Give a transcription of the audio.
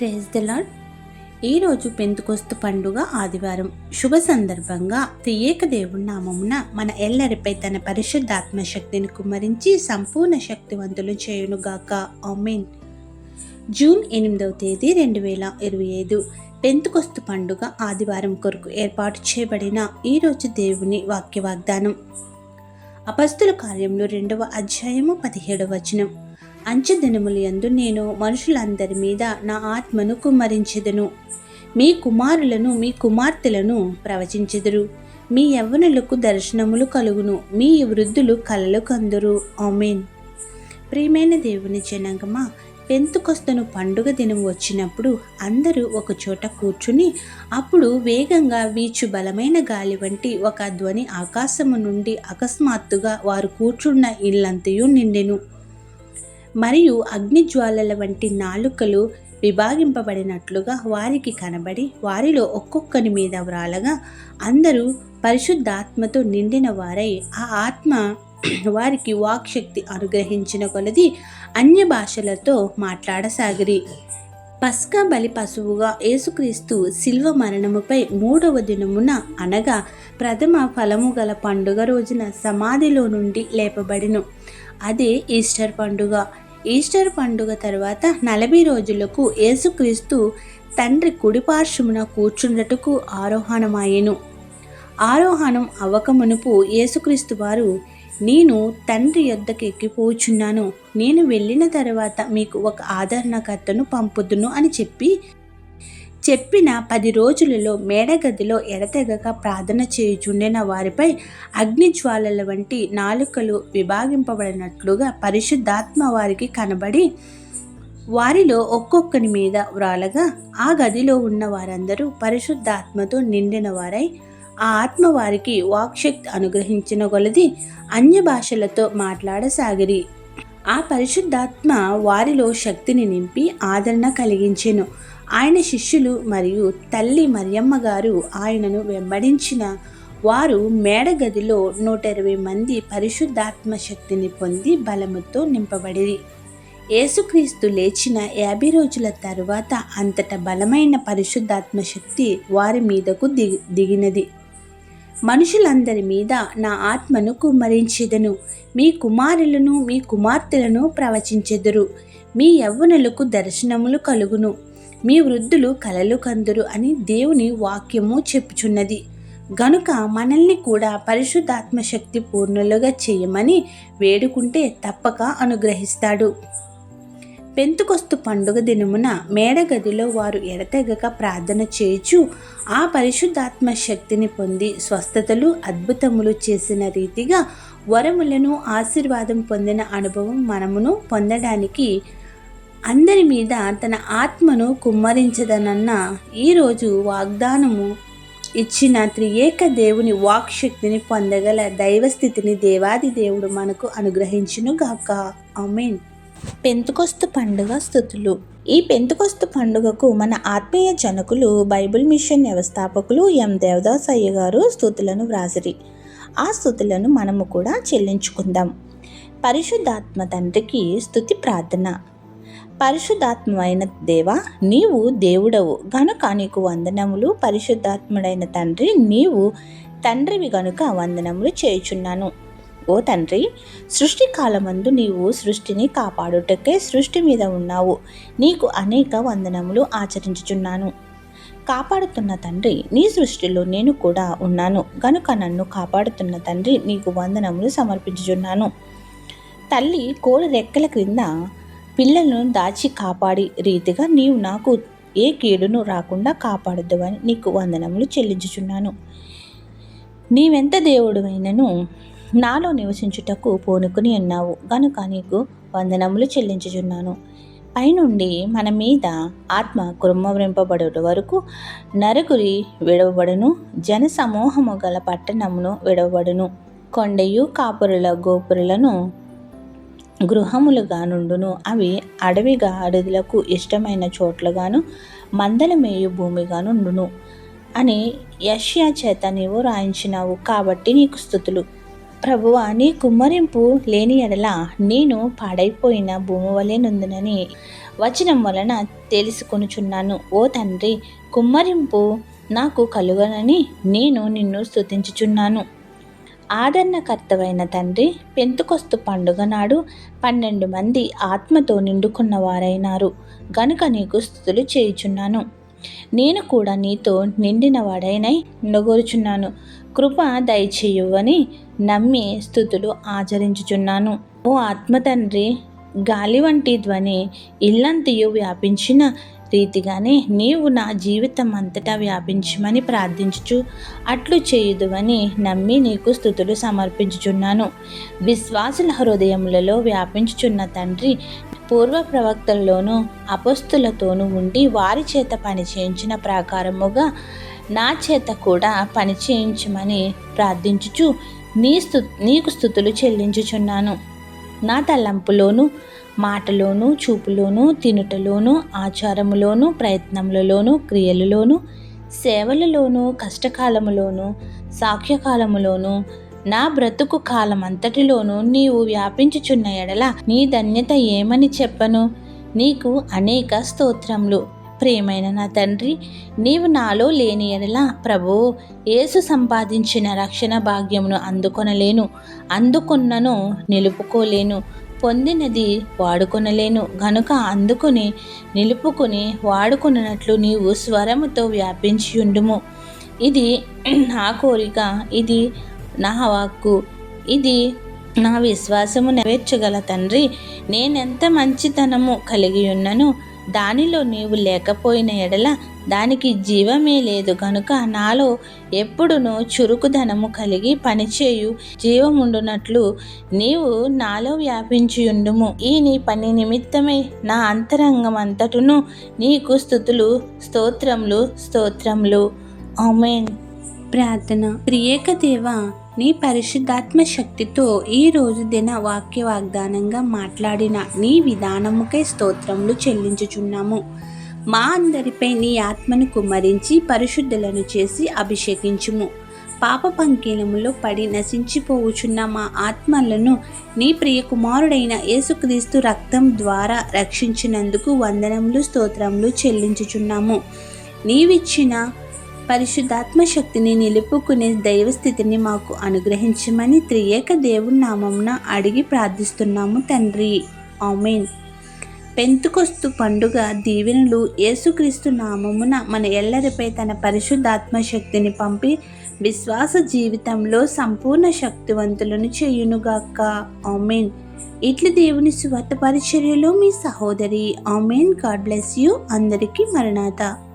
Praise the lord ఈరోజు పెంతుకొస్తు పండుగ ఆదివారం. శుభ సందర్భంగా త్రియేక దేవుడి నామమున మన ఎల్లరిపై తన పరిశుద్ధాత్మ శక్తిని కుమ్మరించి సంపూర్ణ శక్తివంతులు చేయునుగాక. ఆమెన్. జూన్ ఎనిమిదవ తేదీ రెండు వేల ఇరవై ఐదు. పెంతుకొస్తు పండుగ ఆదివారం కొరకు ఏర్పాటు చేయబడిన ఈరోజు దేవుని వాక్య వాగ్దానం అపస్తుల కార్యంలో రెండవ అధ్యాయము పదిహేడవ వచనం. అంచె దినములు నేను మనుషులందరి మీద నా ఆత్మను కుమ్మరించెదను. మీ కుమారులను మీ కుమార్తెలను ప్రవచించెదరు. మీ యవ్వనులకు దర్శనములు కలుగును. మీ వృద్ధులు కలలు కందురు. ఆమెన్. ప్రియమైన దేవుని జనంగమా పెంతుకొస్తను పండుగ దినం వచ్చినప్పుడు అందరూ ఒక చోట కూర్చుని అప్పుడు వేగంగా వీచు బలమైన గాలి వంటి ఒక ధ్వని ఆకాశము నుండి అకస్మాత్తుగా వారు కూర్చున్న ఇల్లంతయు నిండెను. మరియు అగ్నిజ్వాలల వంటి నాలుకలు విభాగింపబడినట్లుగా వారికి కనబడి వారిలో ఒక్కొక్కని మీద వ్రాలగా అందరూ పరిశుద్ధాత్మతో నిండిన వారై ఆ ఆత్మ వారికి వాక్శక్తి అనుగ్రహించిన కొలది అన్య భాషలతో మాట్లాడసాగిరి. పస్కా బలి పశువుగా యేసుక్రీస్తు శిల్వ మరణముపై మూడవ దినమున అనగా ప్రథమ ఫలము గల పండుగ రోజున సమాధిలో నుండి లేపబడిను. అదే ఈస్టర్ పండుగ. ఈస్టర్ పండుగ తర్వాత నలభై రోజులకు యేసుక్రీస్తు తండ్రి కుడిపార్శ్వమున కూర్చుండటకు ఆరోహణమాయెను. ఆరోహణం అవ్వకమునుపు యేసుక్రీస్తు వారు నేను తండ్రి యొద్దకు ఎక్కిపోచున్నాను. నేను వెళ్ళిన తర్వాత మీకు ఒక ఆదరణకర్తను పంపుదును అని చెప్పి చెప్పిన పది రోజులలో మేడగదిలో ఎడతెగక ప్రార్థన చేయుచుండిన వారిపై అగ్నిజ్వాలల వంటి నాలుకలు విభాగింపబడినట్లుగా పరిశుద్ధాత్మ వారికి కనబడి వారిలో ఒక్కొక్కని మీద వ్రాలగా ఆ గదిలో ఉన్న వారందరూ పరిశుద్ధాత్మతో నిండిన వారై ఆ ఆత్మ వారికి వాక్శక్తి అనుగ్రహించిన కొలది అన్య భాషలతో మాట్లాడసాగిరి. ఆ పరిశుద్ధాత్మ వారిలో శక్తిని నింపి ఆదరణ కలిగించెను. ఆయన శిష్యులు మరియు తల్లి మరియమ్మ గారు ఆయనను వెంబడించిన వారు మేడగదిలో నూట ఇరవై మంది పరిశుద్ధాత్మ శక్తిని పొంది బలముతో నింపబడిరి. యేసుక్రీస్తు లేచిన యాభై రోజుల తరువాత అంతట బలమైన పరిశుద్ధాత్మ శక్తి వారి మీదకు దిగి దిగినది. మనుషులందరి మీద నా ఆత్మను కుమ్మరించెదను. మీ కుమారులను మీ కుమార్తెలను ప్రవచించెదరు. మీ యవ్వనులకు దర్శనములు కలుగును. మీ వృద్ధులు కలలు కందురు అని దేవుని వాక్యము చెప్పుచున్నది. గనుక మనల్ని కూడా పరిశుద్ధాత్మ శక్తి పూర్ణులుగా చేయమని వేడుకుంటే తప్పక అనుగ్రహిస్తాడు. పెంతుకొస్తు పండుగ దినమున మేడగదిలో వారు ఎడతెగక ప్రార్థన చేయుచు ఆ పరిశుద్ధాత్మ శక్తిని పొంది స్వస్థతలు అద్భుతములు చేసిన రీతిగా వరములను ఆశీర్వాదం పొందిన అనుభవం మనమును పొందడానికి అందరి మీద తన ఆత్మను కుమ్మరించదనన్న ఈరోజు వాగ్దానము ఇచ్చిన త్రియేక దేవుని వాక్శక్తిని పొందగల దైవస్థితిని దేవాది దేవుడు మనకు అనుగ్రహించును అమీన్ పెంతుకొస్తు పండుగ స్థుతులు. ఈ పెంతుకొస్తు పండుగకు మన ఆత్మీయ జనకులు బైబిల్ మిషన్ వ్యవస్థాపకులు ఎం. దేవదాస్ అయ్య గారు స్థుతులను వ్రాసిరి. ఆ స్థుతులను మనము కూడా చెల్లించుకుందాం. పరిశుద్ధాత్మ తండ్రికి స్థుతి ప్రార్థన. పరిశుద్ధాత్మైన దేవా నీవు దేవుడవు. గనుక నీకు వందనములు పరిశుద్ధాత్ముడైన తండ్రి నీవు తండ్రివి గనుక వందనములు చేయుచున్నాను. ఓ తండ్రి సృష్టి కాలమందు నీవు సృష్టిని కాపాడుటకే సృష్టి మీద ఉన్నావు. నీకు అనేక వందనములు ఆచరించుచున్నాను. కాపాడుతున్న తండ్రి నీ సృష్టిలో నేను కూడా ఉన్నాను. గనుక నన్ను కాపాడుతున్న తండ్రి నీకు వందనములు సమర్పించుచున్నాను. తల్లి కోడి రెక్కల క్రింద పిల్లలను దాచి కాపాడి రీతిగా నీవు నాకు ఏ కీడును రాకుండా కాపాడద్దు అని నీకు వందనములు చెల్లించుచున్నాను. నీవెంత దేవుడువైనను నాలో నివసించుటకు పూనుకుని ఉన్నావు. గనుక నీకు వందనములు చెల్లించుచున్నాను. పైనుండి మన మీద ఆత్మ కురుమ్మరింపబడు వరకు నరకురి విడవబడును. జన సమూహము గల పట్టణమును విడవబడును. కొండయు కాపురుల గోపురులను గృహములుగా నుండును. అవి అడవిగా అడవులకు ఇష్టమైన చోట్లుగాను మందల మేయు భూమిగా నుండును. అని యష్యా చేత నీవు రాయించినావు. కాబట్టి నీకు స్థుతులు ప్రభువా నీ కుమ్మరింపు లేని ఎడల నేను పాడైపోయిన భూమి వలె నుందునని వచనం వలన తెలుసుకొనుచున్నాను. ఓ తండ్రి కుమ్మరింపు నాకు కలుగనని నేను నిన్ను స్థుతించుచున్నాను ఆదరణకర్తవైన తండ్రి పెంతుకొస్తు పండుగ నాడు పన్నెండు మంది ఆత్మతో నిండుకున్న వారైనారు. గనుక నీకు స్థుతులు చేయుచున్నాను. నేను కూడా నీతో నిండిన వాడైనై నొగొరుచున్నాను కృప దయచేయువని నమ్మి స్థుతులు ఆచరించుచున్నాను. ఓ ఆత్మ తండ్రి గాలి వంటి ధ్వని ఇల్లంతయు వ్యాపించిన రీతిగానే నీవు నా జీవితం అంతటా వ్యాపించమని ప్రార్థించుచు అట్లు చేయుదువని నమ్మి నీకు స్థుతులు సమర్పించుచున్నాను. విశ్వాసుల హృదయములలో వ్యాపించుచున్న తండ్రి పూర్వ ప్రవక్తల్లోనూ అపస్తులతోనూ ఉండి వారి చేత పని చేయించిన ప్రకారముగా నా చేత కూడా పని చేయించమని ప్రార్థించుచు నీ స్థు నీకు స్థుతులు చెల్లించుచున్నాను. నా తలంపులోనూ మాటలోనూ చూపులోనూ తినుటలోనూ ఆచారములోనూ ప్రయత్నములలోనూ క్రియలలోనూ సేవలలోనూ కష్టకాలములోనూ సాక్ష్యకాలములోను నా బ్రతుకు కాలమంతటిలోనూ నీవు వ్యాపించుచున్న ఎడల నీ ధన్యత ఏమని చెప్పను? నీకు అనేక స్తోత్రములు. ప్రియమైన నా తండ్రి నీవు నాలో లేని ఎడల ప్రభు యేసు సంపాదించిన రక్షణ భాగ్యమును అందుకొనలేను. అందుకున్నను నిలుపుకోలేను. పొందినది వాడుకొనలేను. గనుక అందుకుని నిలుపుకుని వాడుకున్నట్లు నీవు స్వరముతో వ్యాపించి ఉండుము ఇది నా కోరిక ఇది నా వాక్కు ఇది నా విశ్వాసము నెరవేర్చగల తండ్రి. నేనెంత మంచితనము కలిగి ఉన్నను దానిలో నీవు లేకపోయిన ఎడల దానికి జీవమే లేదు. కనుక నాలో ఎప్పుడునూ చురుకుదనము కలిగి పనిచేయు. జీవముండునట్లు నీవు నాలో వ్యాపించియుండుము. ఈ నీ పని నిమిత్తమే నా అంతరంగం అంతటును నీకు స్థుతులు స్తోత్రములు స్తోత్రములు. ఆమెన్. ప్రార్థన. ప్రియేక దేవ నీ పరిశుద్ధాత్మ శక్తితో ఈ రోజు దిన వాక్య వాగ్దానంగా మాట్లాడిన నీ విధానముకై స్తోత్రములు చెల్లించుచున్నాము. మా అందరిపై నీ ఆత్మను కుమ్మరించి పరిశుద్ధులను చేసి అభిషేకించుము. పాప పంకీలములో పడి నశించిపోవుచున్న మా ఆత్మలను నీ ప్రియ కుమారుడైన యేసుక్రీస్తు రక్తం ద్వారా రక్షించినందుకు వందనములు స్తోత్రములు చెల్లించుచున్నాము. నీవిచ్చిన పరిశుద్ధాత్మ శక్తిని నిలుపుకునే దైవస్థితిని మాకు అనుగ్రహించమని త్రియేక దేవుని నామమున అడిగి ప్రార్థిస్తున్నాము తండ్రి. ఆమెన్. పెంతుకొస్తు పండుగ దీవెనలు యేసుక్రీస్తు నామమున మన ఎల్లరిపై తన పరిశుద్ధాత్మ శక్తిని పంపి విశ్వాస జీవితంలో సంపూర్ణ శక్తివంతులను చేయునుగాక. ఆమెన్. ఇట్లు దేవుని సువార్త పరిచర్యలో మీ సహోదరి. ఆమెన్. God bless you. అందరికీ మరణాత.